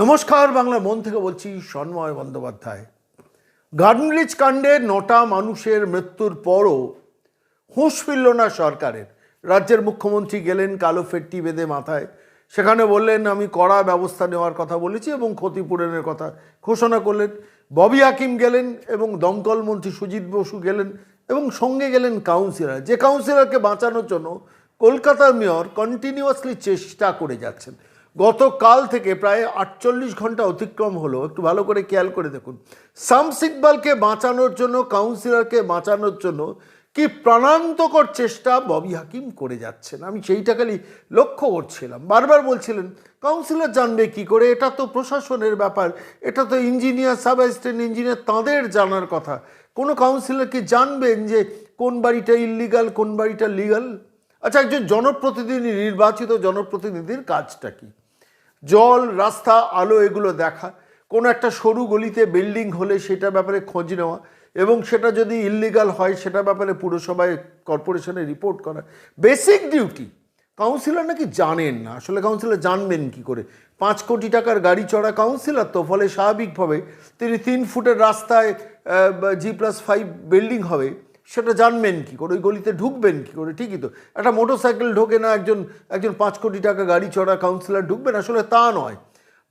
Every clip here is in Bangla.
নমস্কার, বাংলা মন থেকে বলছি সন্ময় বন্দ্যোপাধ্যায়। গার্নরিচ কাণ্ডে নটা মানুষের মৃত্যুর পরও হুঁশ ফিরল না সরকারের। রাজ্যের মুখ্যমন্ত্রী গেলেন কালো ফেট্টি বেঁধে মাথায়। সেখানে বললেন, আমি কড়া ব্যবস্থা নেওয়ার কথা বলেছি এবং ক্ষতিপূরণের কথা ঘোষণা করলেন। ববি হাকিম গেলেন এবং দমকল মন্ত্রী সুজিত বসু গেলেন এবং সঙ্গে গেলেন কাউন্সিলর। যে কাউন্সিলরকে বাঁচানোর জন্য কলকাতার মেয়র কন্টিনিউয়াসলি চেষ্টা করে যাচ্ছেন। গতকাল থেকে প্রায় আটচল্লিশ ঘণ্টা অতিক্রম হলো। একটু ভালো করে খেয়াল করে দেখুন। শামস ইকবালকে বাঁচানোর জন্য, কাউন্সিলরকে বাঁচানোর জন্য কি প্রাণান্তকর চেষ্টা ববি হাকিম করে যাচ্ছেন? আমি সেইটা খালি লক্ষ্য করছিলাম। বারবার বলছিলেন, কাউন্সিলর জানবে কি করে? এটা তো প্রশাসনের ব্যাপার। এটা তো ইঞ্জিনিয়ার, সাব অ্যাসিস্ট্যান্ট ইঞ্জিনিয়ার তাঁদের জানার কথা। কোনো কাউন্সিলর কি জানবেন যে কোন বাড়িটা ইললিগাল কোন বাড়িটা লিগাল? আচ্ছা একজন জনপ্রতিনিধি, নির্বাচিত জনপ্রতিনিধির কাজটা কি? জল, রাস্তা, আলো এগুলো দেখা। কোনো একটা সরু গলিতে বিল্ডিং হলে সেটা ব্যাপারে খোঁজ নেওয়া এবং সেটা যদি ইললিগাল হয় সেটা ব্যাপারে পুরসভায় কর্পোরেশনে রিপোর্ট করা। বেসিক ডিউটি কাউন্সিলর নাকি জানেন না। আসলে কাউন্সিলর জানবেন কি করে? পাঁচ কোটি টাকার গাড়ি চড়া কাউন্সিলর তো, ফলে স্বাভাবিকভাবে তিনি তিন ফুটের রাস্তায় জি প্লাস ফাইভ বিল্ডিং হবে। সেটা জানবেন কি করে? ওই গলিতে ঢুকবেন কি করে? ঠিকই তো। একটা মোটর সাইকেল ঢোকে না, একজন একজন পাঁচ কোটি টাকা গাড়ি চড়া কাউন্সিলর ঢুকবেন, আসলে তা নয়।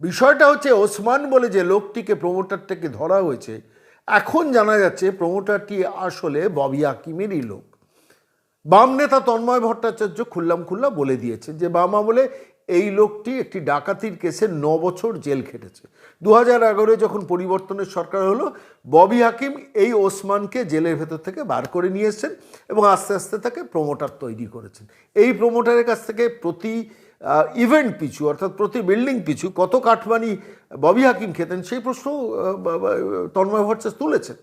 বিষয়টা হচ্ছে ওসমান বলে যে লোকটিকে প্রমোটারটাকে ধরা হয়েছে, এখন জানা যাচ্ছে প্রমোটারটি আসলে ববি আকিমেরই লোক। বাম নেতা তন্ময় ভট্টাচার্য খুল্লাম খুল্লা বলে দিয়েছে যে, বামা বলে এই লোকটি একটি ডাকাতির কেসে ন বছর জেল খেটেছে। দু হাজার যখন পরিবর্তনের সরকার হলো, ববি হাকিম এই ওসমানকে জেলের ভেতর থেকে বার করে নিয়ে এবং আস্তে আস্তে তাকে প্রমোটার তৈরি করেছেন। এই প্রমোটারের কাছ থেকে প্রতি ইভেন্ট পিছু, অর্থাৎ প্রতি বিল্ডিং পিছু কত কাঠমানি ববি হাকিম খেতেন সেই প্রশ্ন তন্ময় ভট্টাচার্য তুলেছেন।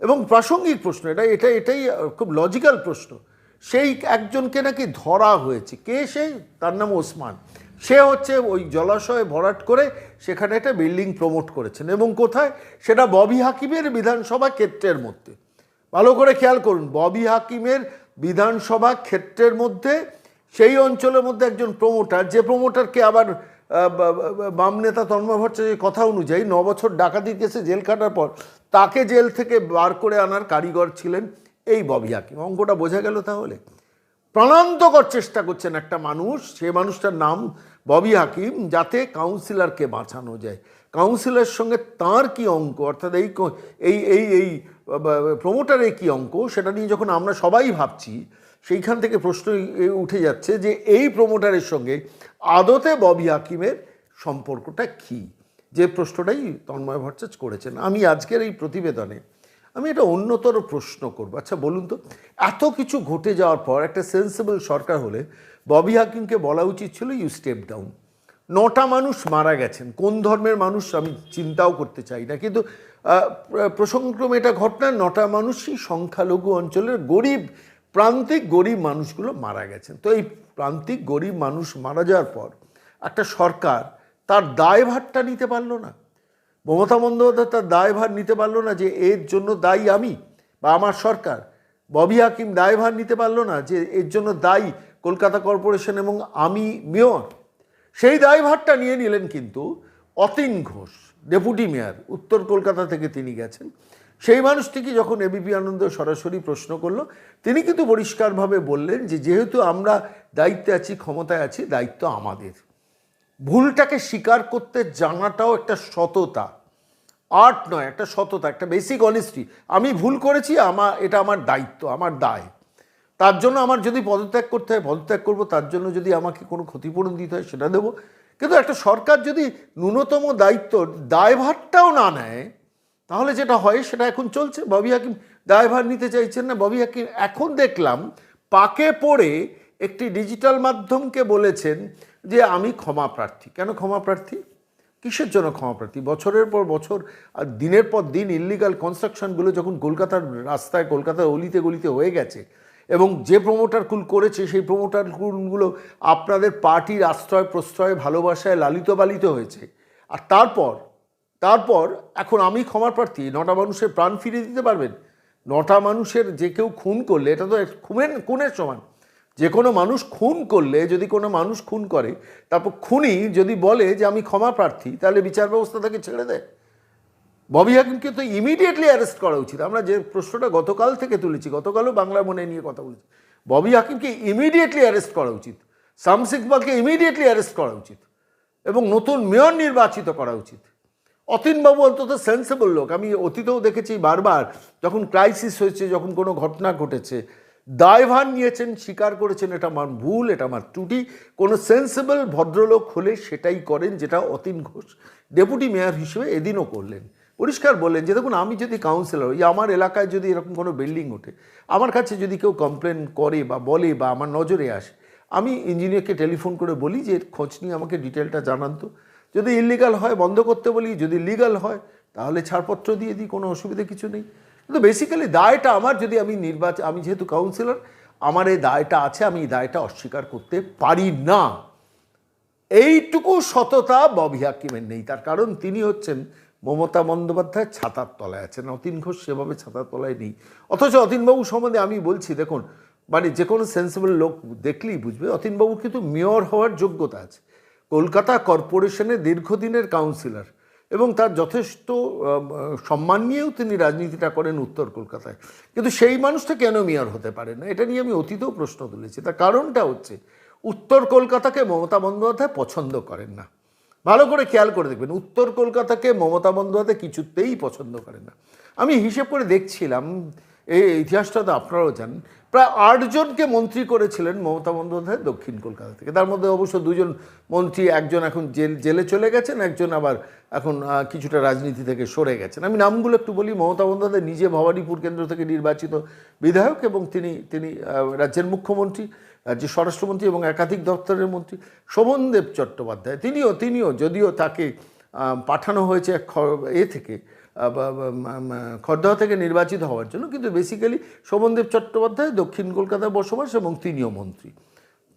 এবং প্রাসঙ্গিক প্রশ্ন, এটা এটা, এটাই খুব লজিক্যাল প্রশ্ন। সেই একজনকে নাকি ধরা হয়েছে। কে সে? তার নাম ওসমান। সে হচ্ছে ওই জলাশয়ে ভরাট করে সেখানে একটা বিল্ডিং প্রমোট করেছেন এবং কোথায়? সেটা ববি হাকিমের বিধানসভা ক্ষেত্রের মধ্যে। ভালো করে খেয়াল করুন, ববি হাকিমের বিধানসভা ক্ষেত্রের মধ্যে, সেই অঞ্চলের মধ্যে একজন প্রমোটার, যে প্রমোটারকে আবার বাম নেতা তন্ময় ভট্টাচার্যের কথা অনুযায়ী ন বছর ডাকাতি কেসে জেল কাটার পর তাকে জেল থেকে বার করে আনার কারিগর ছিলেন এই ববি হাকিম অঙ্কটা বোঝা গেল তাহলে? প্রাণান্তকর চেষ্টা করছেন একটা মানুষ, সে মানুষটার নাম ববি হাকিম যাতে কাউন্সিলরকে বাঁচানো যায়। কাউন্সিলরের সঙ্গে তার কি অঙ্ক? অর্থাৎ এই এই এই এই প্রমোটারের কী অঙ্ক? সেটা নিয়ে যখন আমরা সবাই ভাবছি, সেইখান থেকে প্রশ্ন উঠে যাচ্ছে যে এই প্রমোটারের সঙ্গে আদতে ববি হাকিমের সম্পর্কটা কী? যে প্রশ্নটাই তন্ময় ভট্টাচার্য করেছেন। আমি আজকের এই প্রতিবেদনে আমি এটা অন্যতর প্রশ্ন করব। আচ্ছা বলুন তো, এত কিছু ঘটে যাওয়ার পর একটা সেন্সিবল সরকার হলে ববি হাকিমকে বলা উচিত ছিল ইউ স্টেপ ডাউন নটা মানুষ মারা গেছেন। কোন ধর্মের মানুষ আমি চিন্তাও করতে চাই না। কিন্তু প্রসঙ্গক্রমে এটা ঘটনা, নটা মানুষই সংখ্যালঘু অঞ্চলের গরিব, প্রান্তিক গরিব মানুষগুলো মারা গেছেন। তো এই প্রান্তিক গরিব মানুষ মারা যাওয়ার পর একটা সরকার তার দায়ভারটা নিতে পারল না। মমতা বন্দ্যোপাধ্যায় তার দায়ভার নিতে পারল না যে এর জন্য দায়ী আমি বা আমার সরকার। ববি হাকিম দায়ভার নিতে পারল না যে এর জন্য দায়ী কলকাতা কর্পোরেশন এবং আমি মেয়র। সেই দায়ভারটা নিয়ে নিলেন কিন্তু অতীন ঘোষ, ডেপুটি মেয়র, উত্তর কলকাতা থেকে তিনি গেছেন। সেই মানুষটিকে যখন এবিপি আনন্দ সরাসরি প্রশ্ন করল, তিনি কিন্তু পরিষ্কারভাবে বললেন যে যেহেতু আমরা দায়িত্বে আছি, ক্ষমতায় আছি, দায়িত্ব আমাদের। ভুলটাকে স্বীকার করতে জানাটাও একটা সততা। আর্ট নয়, একটা সততা, একটা বেসিক অনেস্টি আমি ভুল করেছি আমার এটা আমার দায়িত্ব, আমার দায়। তার জন্য আমার যদি পদত্যাগ করতে হয়, পদত্যাগ করব, তার জন্য যদি আমাকে কোনো ক্ষতিপূরণ দিতে হয়, সেটা দেবো। কিন্তু একটা সরকার যদি ন্যূনতম দায়িত্ব, দায়ভারটাও না নেয়, তাহলে যেটা হয়, সেটা এখন চলছে। ববি হাকিম দায়ভার নিতে চাইছেন না। ববি হাকিম এখন দেখলাম, পাকে পড়ে একটি ডিজিটাল মাধ্যমকে বলেছেন যে আমি ক্ষমা প্রার্থী। কেন ক্ষমা প্রার্থী? কিসের জন্য ক্ষমা প্রার্থী? বছরের পর বছর আর দিনের পর দিন ইল্লিগাল কনস্ট্রাকশনগুলো যখন কলকাতার রাস্তায়, কলকাতার অলিতে গলিতে হয়ে গেছে এবং যে প্রমোটার কুল করেছে, সেই প্রমোটার কুলগুলো আপনাদের পার্টির আশ্রয় প্রশ্রয়, ভালোবাসায় লালিত পালিত হয়েছে। আর তারপর তারপর এখন আমি ক্ষমা প্রার্থী, নটা মানুষের প্রাণ ফিরিয়ে দিতে পারবেন? নটা মানুষের যে কেউ খুন করলে, এটা তো খুনের খুনের সমান। যে কোনো মানুষ খুন করলে, যদি কোনো মানুষ খুন করে, তারপর খুনি যদি বলে যে আমি ক্ষমা প্রার্থী, তাহলে বিচার ব্যবস্থা তাকে ছেড়ে দেয়। ববি হাকিমকে তো ইমিডিয়েটলি অ্যারেস্ট করা উচিত। আমরা যে প্রশ্নটা গতকাল থেকে তুলেছি, গতকালও বাংলা মনে নিয়ে কথা বলেছি। ববি হাকিমকে ইমিডিয়েটলি অ্যারেস্ট করা উচিত। শামস ইকবালকে ইমিডিয়েটলি অ্যারেস্ট করা উচিত। এবং নতুন মেয়র নির্বাচিত করা উচিত। অতীনবাবু অন্তত সেন্সেবল লোক। আমি অতীতেও দেখেছি বারবার, যখন ক্রাইসিস হয়েছে, যখন কোনো ঘটনা ঘটেছে দায়ভার নিয়েছেন, স্বীকার করেছেন, এটা আমার ভুল, এটা আমার ত্রুটি। কোনো সেন্সেবল ভদ্রলোক হলে সেটাই করেন, যেটা অতীন ঘোষ ডেপুটি মেয়র হিসেবে এদিনও করলেন। পরিষ্কার বললেন যে, দেখুন, আমি যদি কাউন্সিলর এই আমার এলাকায় যদি এরকম কোনো বিল্ডিং ওঠে, আমার কাছে যদি কেউ কমপ্লেন করে বা বলে বা আমার নজরে আসে, আমি ইঞ্জিনিয়ারকে টেলিফোন করে বলি যে, খোঁজ নিয়ে আমাকে ডিটেলটা জানান তো। যদি ইলিগাল হয়, বন্ধ করতে বলি, যদি লিগাল হয়, তাহলে ছাড়পত্র দিয়ে দিই, কোনো অসুবিধা কিছু নেই। কিন্তু বেসিক্যালি দায়টা আমার যদি আমি নির্বাচন, আমি যেহেতু কাউন্সিলর আমার এই দায়টা আছে, আমি এই দায়টা অস্বীকার করতে পারি না। এইটুকু সততা ববি হাকিমের নেই। তার কারণ তিনি হচ্ছেন মমতা বন্দ্যোপাধ্যায় ছাতার তলায় আছেন। অতীন ঘোষ সেভাবে ছাতার তলায় নেই। অথচ অতীনবাবু সম্বন্ধে আমি বলছি, দেখুন মানে যে কোনো সেন্সিবল লোক দেখলেই বুঝবে, অতীনবাবুর কিন্তু মেয়র হওয়ার যোগ্যতা আছে। কলকাতা কর্পোরেশনে দীর্ঘদিনের কাউন্সিলর এবং তার যথেষ্ট সম্মান নিয়েও তিনি রাজনীতিটা করেন উত্তর কলকাতায়। কিন্তু সেই মানুষটা কেন মেয়র হতে পারে না? এটা নিয়ে আমি অতীতেও প্রশ্ন তুলেছি। তার কারণটা হচ্ছে, উত্তর কলকাতাকে মমতা বন্দ্যোপাধ্যায় পছন্দ করেন না। ভালো করে খেয়াল করে দেখবেন, উত্তর কলকাতাকে মমতা বন্দ্যোপাধ্যায় কিছুতেই পছন্দ করেন না। আমি হিসেব করে দেখছিলাম এই ইতিহাসটা তো আপনারাও জানেন। প্রায় আটজনকে মন্ত্রী করেছিলেন মমতা বন্দ্যোপাধ্যায় দক্ষিণ কলকাতা থেকে। তার মধ্যে অবশ্য দুজন মন্ত্রী, একজন এখন জেল, জেলে চলে গেছেন, একজন আবার এখন কিছুটা রাজনীতি থেকে সরে গেছেন। আমি নামগুলো একটু বলি, মমতা বন্দ্যোপাধ্যায় নিজে ভবানীপুর কেন্দ্র থেকে নির্বাচিত বিধায়ক এবং তিনি তিনি রাজ্যের মুখ্যমন্ত্রী, রাজ্যের স্বরাষ্ট্রমন্ত্রী এবং একাধিক দপ্তরের মন্ত্রী। শোভনদেব চট্টোপাধ্যায়, তিনিও তিনিও যদিও তাকে পাঠানো হয়েছে এ থেকে খড়দহ থেকে নির্বাচিত হওয়ার জন্য। কিন্তু বেসিক্যালি শোভনদেব চট্টোপাধ্যায় দক্ষিণ কলকাতায় বসবাস এবং তিনিও মন্ত্রী।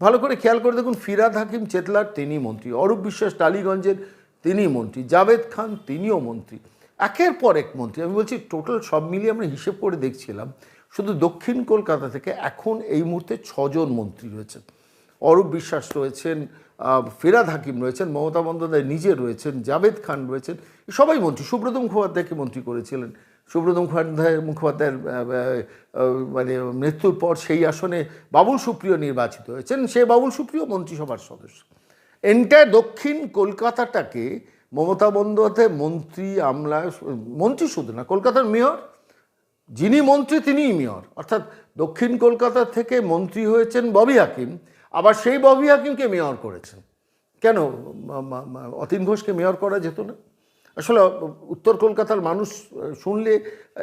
ভালো করে খেয়াল করে দেখুন, ফিরাদ হাকিম চেতলার তিনি মন্ত্রী, অরূপ বিশ্বাস টালিগঞ্জের তিনি মন্ত্রী, জাভেদ খান তিনিও মন্ত্রী। একের পর এক মন্ত্রী। আমি বলছি টোটাল সব মিলিয়ে আমরা হিসেব করে দেখছিলাম, শুধু দক্ষিণ কলকাতা থেকে এখন এই মুহূর্তে ছজন মন্ত্রী রয়েছেন। অরূপ বিশ্বাস রয়েছেন ফিরাদ হাকিম রয়েছেন, মমতা বন্দ্যোপাধ্যায় নিজে রয়েছেন, জাভেদ খান রয়েছেন, সবাই মন্ত্রী। সুব্রত মুখোপাধ্যায়কে মন্ত্রী করেছিলেন। সুব্রত মুখোপাধ্যায় মুখোপাধ্যায়ের মানে মৃত্যুর পর সেই আসনে বাবুল সুপ্রিয় নির্বাচিত হয়েছেন। সে বাবুল সুপ্রিয় মন্ত্রিসভার সদস্য। এন্টায়ার দক্ষিণ কলকাতাটাকে মমতা বন্দ্যোপাধ্যায় মন্ত্রী আমলা মন্ত্রী শুধু না, কলকাতার মেয়র, যিনি মন্ত্রী তিনিই মেয়র। অর্থাৎ দক্ষিণ কলকাতা থেকে মন্ত্রী হয়েছেন ববি হাকিম। আবার সেই ববি হাকিমকে মেয়র করেছেন। কেন? অতীন ঘোষকে মেয়র করা যেত না? আসলে উত্তর কলকাতার মানুষ শুনলে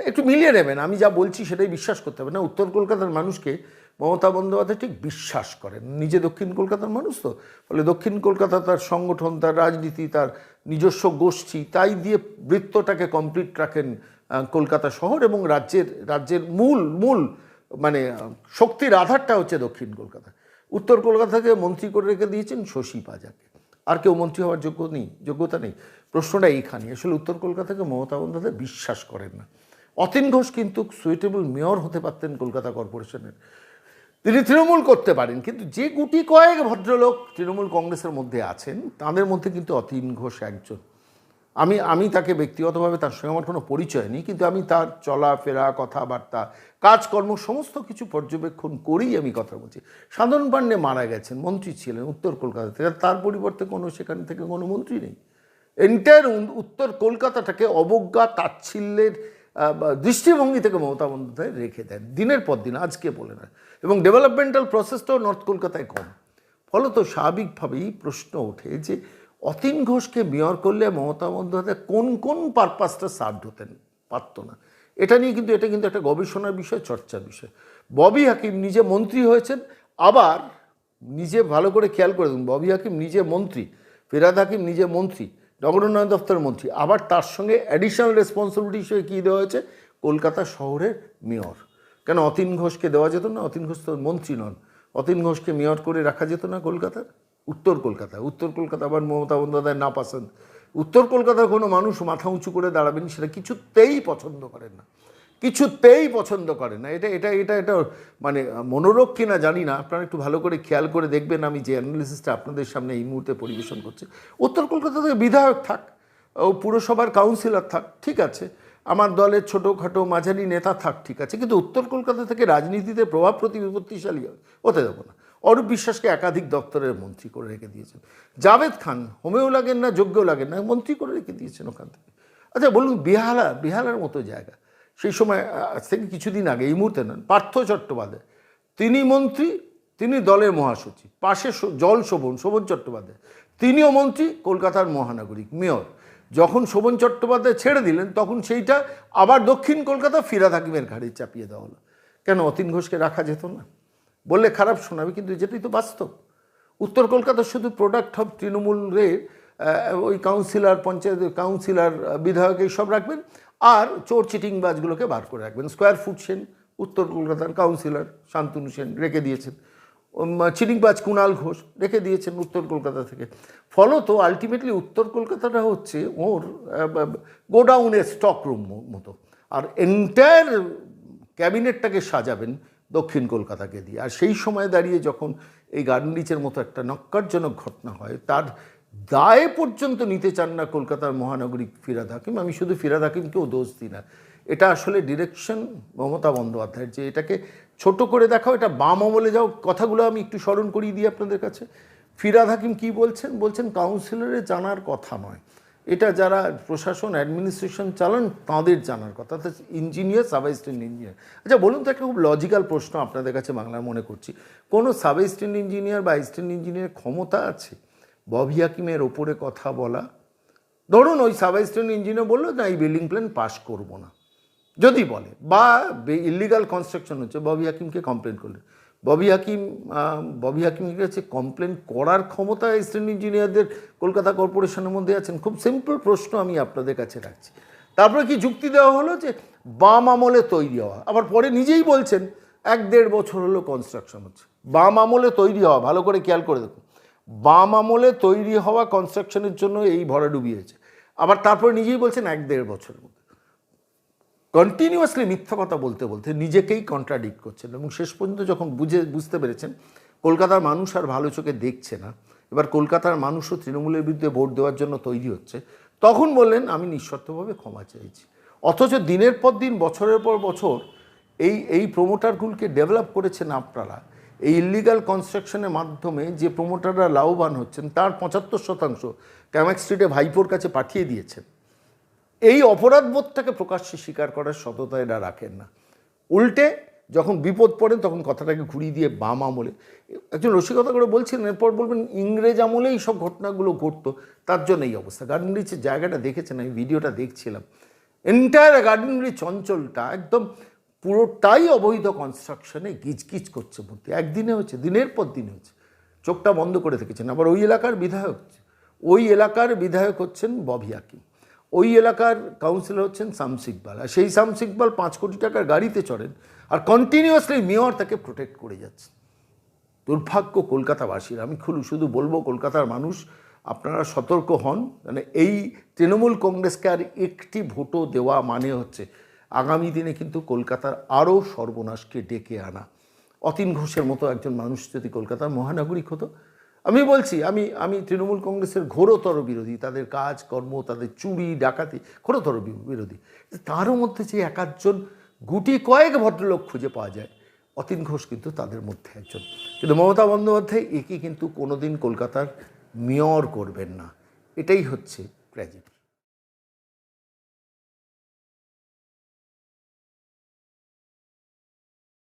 একটু মিলিয়ে নেবেন, আমি যা বলছি সেটাই বিশ্বাস করতে হবে। না, উত্তর কলকাতার মানুষকে মমতা বন্দ্যোপাধ্যায় ঠিক বিশ্বাস করেন। নিজে দক্ষিণ কলকাতার মানুষ তো। ফলে দক্ষিণ কলকাতা তার সংগঠন, তার রাজনীতি, তার নিজস্ব গোষ্ঠী, তাই দিয়ে বৃত্তটাকে কমপ্লিট রাখেন কলকাতা শহর এবং রাজ্যের রাজ্যের মূল মূল মানে শক্তির আধারটা হচ্ছে দক্ষিণ কলকাতা। উত্তর কলকাতাকে মন্ত্রী করে রেখে দিয়েছেন শশী পাজাকে। আর কেউ মন্ত্রী হওয়ার যোগ্য নেই, যোগ্যতা নেই। প্রশ্নটা এইখানে, আসলে উত্তর কলকাতাকে মমতা বন্দ্যোপাধ্যায় বিশ্বাস করেন না। অতীন ঘোষ কিন্তু সুইটেবল মেয়র হতে পারতেন কলকাতা কর্পোরেশনের। তিনি তৃণমূল করতে পারেন, কিন্তু যে গুটি কয়েক ভদ্রলোক তৃণমূল কংগ্রেসের মধ্যে আছেন, তাদের মধ্যে কিন্তু অতীন ঘোষ একজন। আমি আমি তাকে ব্যক্তিগতভাবে তার সঙ্গে আমার কোনো পরিচয় নেই, কিন্তু আমি তার চলাফেরা, কথাবার্তা, কাজকর্ম, সমস্ত কিছু পর্যবেক্ষণ করেই আমি কথা বলছি। সাধারণ পাণ্ডে মারা গেছেন, মন্ত্রী ছিলেন উত্তর কলকাতা থেকে। তার পরিবর্তে কোনো, সেখান থেকে কোনো মন্ত্রী নেই। এন্টায়ার উত্তর কলকাতাটাকে অবজ্ঞা, তাচ্ছিল্যের দৃষ্টিভঙ্গি থেকে মমতা বন্দ্যোপাধ্যায় রেখে দেন, দিনের পর দিন, আজকে বলে না। এবং ডেভেলপমেন্টাল প্রসেসটাও নর্থ কলকাতায় কম। ফলত স্বাভাবিকভাবেই প্রশ্ন ওঠে যে অতীন ঘোষকে মেয়র করলে মমতা বন্দ্যোপাধ্যায় কোন কোন পারপাসটা সার্ভ হতেন? পারত না। এটা নিয়ে কিন্তু, এটা কিন্তু একটা গবেষণার বিষয়, চর্চার বিষয়। ববি হাকিম নিজে মন্ত্রী হয়েছেন, আবার নিজে ভালো করে খেয়াল করে দেখুন, ববি হাকিম নিজে মন্ত্রী, ফেরাদ হাকিম নিজে মন্ত্রী নগর উন্নয়ন দপ্তরের মন্ত্রী, আবার তার সঙ্গে অ্যাডিশনাল রেসপন্সিবিলিটি হিসেবে কী দেওয়া হয়েছে? কলকাতা শহরের মেয়র কেন অতীন ঘোষকে দেওয়া যেত না? অতীন ঘোষ তো মন্ত্রী নন। অতীন ঘোষকে মেয়র করে রাখা যেত না কলকাতার? উত্তর কলকাতা উত্তর কলকাতা আবার মমতা বন্দ্যোপাধ্যায় না পাসেন। উত্তর কলকাতার কোনো মানুষ মাথা উঁচু করে দাঁড়াবেন সেটা কিছুতেই পছন্দ করেন না। কিছুতেই পছন্দ করে না। এটা এটা এটা এটা মানে মনোরোগ কিনা জানি না। আপনারা একটু ভালো করে খেয়াল করে দেখবেন আমি যে অ্যানালিসিসটা আপনাদের সামনে এই মুহূর্তে পরিবেশন করছি। উত্তর কলকাতা থেকে বিধায়ক থাক, ও পুরসভার কাউন্সিলর থাক, ঠিক আছে। আমার দলের ছোটোখাটো মাঝারি নেতা থাক, ঠিক আছে। কিন্তু উত্তর কলকাতা থেকে রাজনীতিতে প্রভাব প্রতিপত্তিশালী হবে হতে দেবো না। অরূপ বিশ্বাসকে একাধিক দপ্তরের মন্ত্রী করে রেখে দিয়েছেন। জাভেদ খান, হোমেও লাগেন না যোগ্যও লাগেন না, মন্ত্রী করে রেখে দিয়েছেন ওখান থেকে। আচ্ছা বলুন, বিহালা, বিহালার মতো জায়গা। সেই সময় আজ থেকে কিছুদিন আগে, এই মুহূর্তে নন পার্থ চট্টোপাধ্যায়। তিনি মন্ত্রী, তিনি দলের মহাসচিব, পাশে জল শোভন শোভন চট্টোপাধ্যায়। তিনিও মন্ত্রী, কলকাতার মহানাগরিক, মেয়র। যখন শোভন চট্টোপাধ্যায় ছেড়ে দিলেন, তখন সেইটা আবার দক্ষিণ কলকাতা ফিরাদ হাকিমের ঘাড়ে চাপিয়ে দেওয়া হলো। কেন, অতীন ঘোষকে রাখা যেত না? বললে খারাপ শোনাবে, কিন্তু যেটাই তো বাস্তব। উত্তর কলকাতা শুধু প্রোডাক্ট অফ তৃণমূলের ওই কাউন্সিলর পঞ্চায়েত কাউন্সিলর বিধায়ক এইসব রাখবেন, আর চোর চিটিংবাজগুলোকে বার করে রাখবেন। স্কোয়ার ফুট সেন, উত্তর কলকাতার কাউন্সিলর শান্তনু সেন রেখে দিয়েছেন। চিটিংবাজ কুণাল ঘোষ রেখে দিয়েছেন উত্তর কলকাতা থেকে। ফলত আলটিমেটলি উত্তর কলকাতাটা হচ্ছে ওর গোডাউনের স্টক রুম মতো। আর এন্টায়ার ক্যাবিনেটটাকে সাজাবেন দক্ষিণ কলকাতাকে দিয়ে। আর সেই সময় দাঁড়িয়ে যখন এই গার্ডেন রিচের মতো একটা নক্কারজনক ঘটনা হয়, তার দায় পর্যন্ত নিতে চান না কলকাতার মহানগরিক ফিরাদ হাকিম। আমি শুধু ফিরাদ হাকিমকেও দোষ দিই না। এটা আসলে ডিরেকশন মমতা বন্দ্যোপাধ্যায়ের যে এটাকে ছোট করে দেখাও, এটা বাম আমলে যাও, কথাগুলো আমি একটু স্মরণ করিয়ে দিই আপনাদের কাছে। ফিরাদ হাকিম কি বলছেন? বলছেন, কাউন্সিলরে জানার কথা নয়। এটা যারা প্রশাসন অ্যাডমিনিস্ট্রেশন চালান, তাঁদের জানার কথা। অর্থাৎ ইঞ্জিনিয়ার সাব অ্যাসিস্ট্যান্ট ইঞ্জিনিয়ার আচ্ছা বলুন তো একটা খুব লজিক্যাল প্রশ্ন আপনাদের কাছে বাংলায় মনে করছি। কোনো সাব অ্যাসিস্ট্যান্ট ইঞ্জিনিয়ার বা অ্যাসিস্ট্যান্ট ইঞ্জিনিয়ার ক্ষমতা আছে? ববি হাকিমের ওপরে কথা বলা। ধরুন ওই সাব অ্যাসিস্ট্যান্ট ইঞ্জিনিয়ার বলল, না, এই বিল্ডিং প্ল্যান পাস করব না। যদি বলে, বা ইলিগাল কনস্ট্রাকশন হচ্ছে, ববি হাকিমকে কমপ্লেন করলেন। ববি হাকিম ববি হাকিমের কাছে কমপ্লেন করার ক্ষমতা অ্যাসিস্ট্যান্ট ইঞ্জিনিয়ারদের কলকাতা কর্পোরেশনের মধ্যে আছেন। খুব সিম্পল প্রশ্ন আমি আপনাদের কাছে রাখছি। তারপরে কি যুক্তি দেওয়া হলো যে বাম আমলে তৈরি হওয়া? আবার পরে নিজেই বলছেন, এক দেড় বছর হলো কনস্ট্রাকশন হচ্ছে। বাম আমলে তৈরি হওয়া, ভালো করে খেয়াল করে দেখুন। বাম আমলে তৈরি হওয়া কনস্ট্রাকশনের জন্য এই ভরাডুবি হয়েছে আবার তারপরে নিজেই বলছেন, এক দেড় বছরের মধ্যে। কন্টিনিউয়াসলি মিথ্যা কথা বলতে বলতে নিজেকেই কন্ট্রাডিক্ট করছেন এবং শেষ পর্যন্ত যখন বুঝে, বুঝতে পেরেছেন, কলকাতার মানুষ আর ভালো চোখে দেখছে না, এবার কলকাতার মানুষও তৃণমূলের বিরুদ্ধে ভোট দেওয়ার জন্য তৈরি হচ্ছে, তখন বললেন, আমি নিঃশর্তভাবে ক্ষমা চাইছি অথচ দিনের পর দিন, বছরের পর বছর এই এই প্রমোটারগুলোকে ডেভেলপ করেছেন আপনারা। এই ইলিগাল কনস্ট্রাকশনের মাধ্যমে যে প্রমোটাররা লাভবান হচ্ছেন, তার পঁচাত্তর শতাংশ ক্যামাক স্ট্রিটে ভাইপোর কাছে পাঠিয়ে দিয়েছেন। এই অপরাধবোধটাকে প্রকাশ্যে স্বীকার করার সততা এরা রাখেন না। উল্টে যখন বিপদ পড়ে তখন কথাটাকে ঘুরিয়ে দিয়ে বাম আমলে। একজন রসিকতা করে বলছিলেন, এরপর বলবেন, ইংরেজ আমলেই সব ঘটনাগুলো ঘটতো, তার জন্য এই অবস্থা। গার্ডেন রিচের জায়গাটা দেখেছেন, আমি ভিডিওটা দেখছিলাম। এন্টায়ার গার্ডেন রিচ অঞ্চলটা একদম পুরোটাই অবৈধ কনস্ট্রাকশনে গিজগিজ করছে মূর্তি। একদিনে হচ্ছে, দিনের পর দিন হচ্ছে। চোখটা বন্ধ করে থেকেছেন আবার ওই এলাকার বিধায়ক ওই এলাকার বিধায়ক হচ্ছেন ববি হাকিম ওই এলাকার কাউন্সিলর হচ্ছেন শামস ইকবাল আর সেই শামস ইকবাল পাঁচ কোটি টাকার গাড়িতে চড়েন আর কন্টিনিউয়াসলি মেয়র তাকে প্রোটেক্ট করে যাচ্ছে। দুর্ভাগ্য কলকাতাবাসীর। আমি খুলু শুধু বলব কলকাতার মানুষ, আপনারা সতর্ক হন। মানে এই তৃণমূল কংগ্রেসকে আর একটি ভোটও দেওয়া মানে হচ্ছে আগামী দিনে কিন্তু কলকাতার আরও সর্বনাশকে ডেকে আনা। অতীন ঘোষের মতো একজন মানুষ যদি কলকাতার মহানাগরিক হতো আমি বলছি, আমি আমি তৃণমূল কংগ্রেসের ঘোরতর বিরোধী, তাদের কাজ, কর্ম, তাদের চুরি, ডাকাতি, ঘোরতর বিরোধী। তারও মধ্যে যে একাধজন গুটি কয়েক ভদ্রলোক খুঁজে পাওয়া যায়, অতীন ঘোষ কিন্তু তাদের মধ্যে একজন। কিন্তু মমতা বন্দ্যোপাধ্যায় একে কিন্তু কোনোদিন কলকাতার মেয়র করবেন না। এটাই হচ্ছে ট্র্যাজেডি।